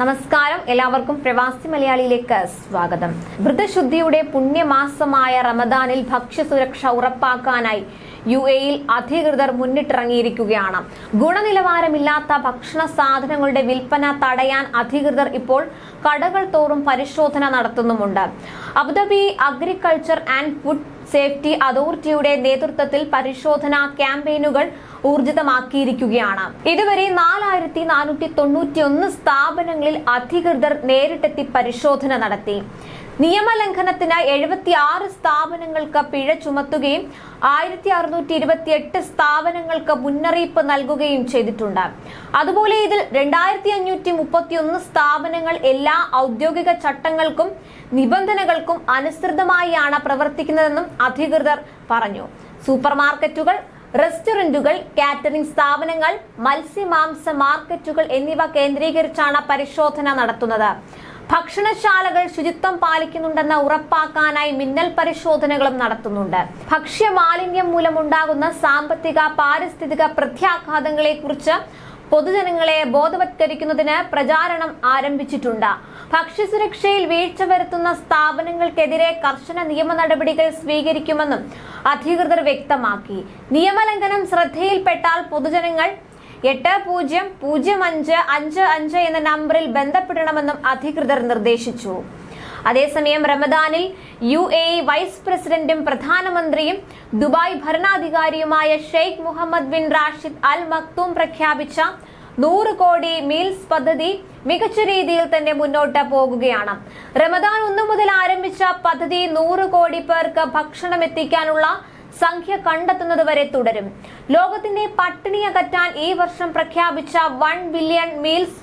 നമസ്കാരം. എല്ലാവർക്കും പ്രവാസി മലയാളിയിലേക്ക് സ്വാഗതം. വ്രതശുദ്ധിയുടെ പുണ്യമാസമായ റമദാനിൽ ഭക്ഷ്യസുരക്ഷ ഉറപ്പാക്കാനായി യു എയിൽ അധികൃതർ മുന്നിട്ടിറങ്ങിയിരിക്കുകയാണ്. ഗുണനിലവാരമില്ലാത്ത ഭക്ഷണ സാധനങ്ങളുടെ വിൽപ്പന തടയാൻ അധികൃതർ ഇപ്പോൾ കടകൾ തോറും പരിശോധന നടത്തുന്നുമുണ്ട്. Abu Dhabi agriculture and food safety അതോറിറ്റിയുടെ നേതൃത്വത്തിൽ പരിശോധനാ ക്യാമ്പയിനുകൾ ഊർജിതമാക്കിയിരിക്കുകയാണ്. ഇതുവരെ നാലായിരത്തി നാനൂറ്റി തൊണ്ണൂറ്റി ഒന്ന് സ്ഥാപനങ്ങളിൽ അധികൃതർ നേരിട്ടെത്തി പരിശോധന നടത്തി. നിയമലംഘനത്തിന് എഴുപത്തി ആറ് സ്ഥാപനങ്ങൾക്ക് പിഴ ചുമത്തുകയും ആയിരത്തി അറുന്നൂറ്റി ഇരുപത്തി എട്ട് സ്ഥാപനങ്ങൾക്ക് മുന്നറിയിപ്പ് നൽകുകയും ചെയ്തിട്ടുണ്ട്. അതുപോലെ ഇതിൽ രണ്ടായിരത്തി അഞ്ഞൂറ്റി മുപ്പത്തി ഒന്ന് സ്ഥാപനങ്ങൾ എല്ലാ ഔദ്യോഗിക ചട്ടങ്ങൾക്കും നിബന്ധനകൾക്കും അനുസൃതമായാണ് പ്രവർത്തിക്കുന്നതെന്നും അധികൃതർ പറഞ്ഞു. സൂപ്പർ മാർക്കറ്റുകൾ റെസ്റ്റോറന്റുകൾ കാറ്ററിംഗ് സ്ഥാപനങ്ങൾ മത്സ്യമാംസ മാർക്കറ്റുകൾ എന്നിവ കേന്ദ്രീകരിച്ചാണ് പരിശോധന നടത്തുന്നത്. ഭക്ഷണശാലകൾ ശുചിത്വം പാലിക്കുന്നുണ്ടെന്ന് ഉറപ്പാക്കാനായി മിന്നൽ പരിശോധനകളും നടത്തുന്നുണ്ട്. ഭക്ഷ്യമാലിന്യം മൂലമുണ്ടാകുന്ന സാമ്പത്തിക പാരിസ്ഥിതിക പ്രത്യാഘാതങ്ങളെക്കുറിച്ച് പൊതുജനങ്ങളെ ബോധവത്കരിക്കുന്നതിന് പ്രചാരണം ആരംഭിച്ചിട്ടുണ്ട്. ഭക്ഷ്യസുരക്ഷയിൽ വീഴ്ച വരുത്തുന്ന സ്ഥാപനങ്ങൾക്കെതിരെ കർശന നിയമ നടപടികൾ സ്വീകരിക്കുമെന്നും അധികൃതർ വ്യക്തമാക്കി. നിയമലംഘനം ശ്രദ്ധയിൽപ്പെട്ടാൽ പൊതുജനങ്ങൾ എട്ട് പൂജ്യം പൂജ്യം അഞ്ച് അഞ്ച് അഞ്ച് എന്ന നമ്പറിൽ ബന്ധപ്പെടണമെന്നും അധികൃതർ നിർദ്ദേശിച്ചു. അതേസമയം റമദാനിൽ യു എ വൈസ് പ്രസിഡന്റും പ്രധാനമന്ത്രിയും Dubai ഭരണാധികാരിയുമായ Sheikh Mohammed bin Rashid Al Maktoum പ്രഖ്യാപിച്ച നൂറ് കോടി മീൽസ് പദ്ധതി മികച്ച രീതിയിൽ തന്നെ മുന്നോട്ട് പോകുകയാണ്. റമദാൻ ഒന്നു മുതൽ ആരംഭിച്ച പദ്ധതി നൂറ് കോടി പേർക്ക് ഭക്ഷണം എത്തിക്കാനുള്ള സംഖ്യ കണ്ടെത്തുന്നത് വരെ തുടരും. ലോകത്തിന്റെ പട്ടിണി അകറ്റാൻ ഈ വർഷം പ്രഖ്യാപിച്ച വൺ ബില്യൺ മീൽസ്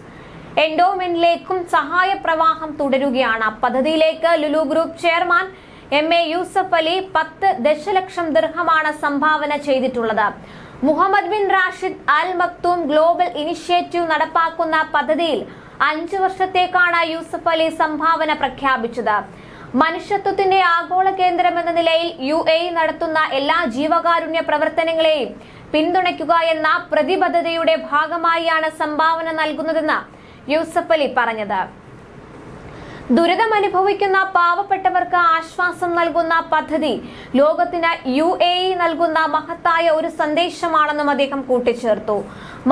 എൻഡോമെന്റിലേക്കും സഹായ പ്രവാഹം തുടരുകയാണ്. പദ്ധതിയിലേക്ക് Lulu group chairman M A Yusuff Ali പത്ത് ദശലക്ഷം ദീർഘമാണ് സംഭാവന ചെയ്തിട്ടുള്ളത്. Mohammed bin Rashid Al Maktoum global initiative നടപ്പാക്കുന്ന പദ്ധതിയിൽ അഞ്ചു വർഷത്തേക്കാണ് യൂസഫ് അലി സംഭാവന പ്രഖ്യാപിച്ചത്. മനുഷ്യത്വത്തിന്റെ ആഗോള കേന്ദ്രം എന്ന നിലയിൽ യു എ നടത്തുന്ന എല്ലാ ജീവകാരുണ്യ പ്രവർത്തനങ്ങളെയും പിന്തുണയ്ക്കുക എന്ന പ്രതിബദ്ധതയുടെ ഭാഗമായാണ് സംഭാവന നൽകുന്നതെന്ന് യൂസഫ് അലി പറഞ്ഞത്. ദുരിതം അനുഭവിക്കുന്ന പാവപ്പെട്ടവർക്ക് ആശ്വാസം നൽകുന്ന പദ്ധതി. ലോകത്തിന് യു എ ഇ നൽകുന്ന മഹത്തായ ഒരു സന്ദേശമാണെന്നും അദ്ദേഹം കൂട്ടിച്ചേർത്തു.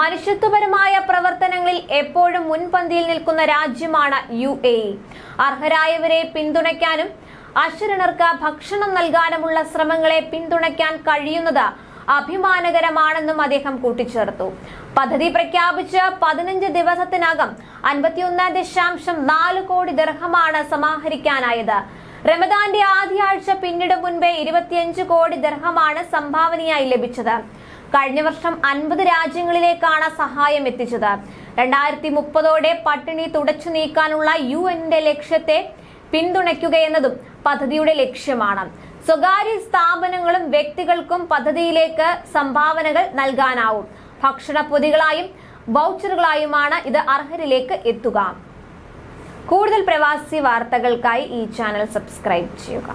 മനുഷ്യത്വപരമായ പ്രവർത്തനങ്ങളിൽ എപ്പോഴും മുൻപന്തിയിൽ നിൽക്കുന്ന രാജ്യമാണ് യു എ ഇ. അർഹരായവരെ പിന്തുണയ്ക്കാനും അശരണർക്ക് ഭക്ഷണം നൽകാനുമുള്ള ശ്രമങ്ങളെ പിന്തുണയ്ക്കാൻ കഴിയുന്നത് അഭിമാനകരമാണെന്നും അദ്ദേഹം കൂട്ടിച്ചേർത്തു. പദ്ധതി പ്രഖ്യാപിച്ച് പതിനഞ്ച് ദിവസത്തിനകം അൻപത്തിയൊന്ന് ദശാംശം നാല് കോടി ദർഹമാണ് സമാഹരിക്കാനായത്. റമദാന്റെ ആദ്യ ആഴ്ച പിന്നീട് മുൻപേ ഇരുപത്തിയഞ്ച് കോടി ദർഹമാണ് സംഭാവനയായി ലഭിച്ചത്. കഴിഞ്ഞ വർഷം അൻപത് രാജ്യങ്ങളിലേക്കാണ് സഹായം എത്തിച്ചത്. രണ്ടായിരത്തി മുപ്പതോടെ പട്ടിണി തുടച്ചു നീക്കാനുള്ള യു എന്റെ ലക്ഷ്യത്തെ പിന്തുണയ്ക്കുകയെന്നതും പദ്ധതിയുടെ ലക്ഷ്യമാണ്. സ്വകാര്യ സ്ഥാപനങ്ങളും വ്യക്തികൾക്കും പദ്ധതിയിലേക്ക് സംഭാവനകൾ നൽകാനാവും. ഭക്ഷണ പൊതികളായും വൗച്ചറുകളായുമാണ് ഇത് അർഹരിലേക്ക് എത്തുക. കൂടുതൽ പ്രവാസി വാർത്തകൾക്കായി ഈ ചാനൽ സബ്സ്ക്രൈബ് ചെയ്യുക.